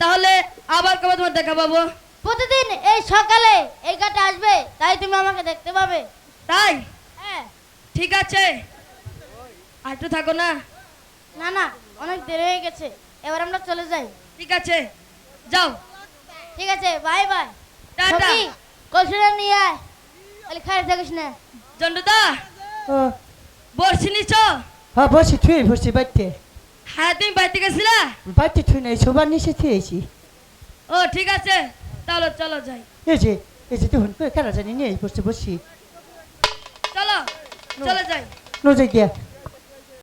তাহলে আবার কবে তোমার দেখা পাবো? প্রতিদিন এই সকালে এই ঘাটে আসবে তাই তুমি আমাকে দেখতে পাবে। তাই? হ্যাঁ। ঠিক আছে। আর একটু থাকো না। না না অনেক দেরি হয়ে গেছে। এবার আমরা চলে যাই। ঠিক আছে। যাও। ঠিক আছে বাই বাই। টাটা। কলসিটা নিয়ে আয়। আলি খাই থাকিস না। জন্ডুদা হ্যাঁ, বসছি নিছ? হ্যাঁ বসছি তুই বসছি বাইতে হ্যাঁ তুমি বাড়িতে গেছিলা? বাড়িতে থুই নাই সবার নিচে থুয়েছি। ও ঠিক আছে। চলো চলো যাই। এই যে এই যে দেখুন কেন জানি নেই বসে বসি। চলো চলো যাই। নজর গিয়া।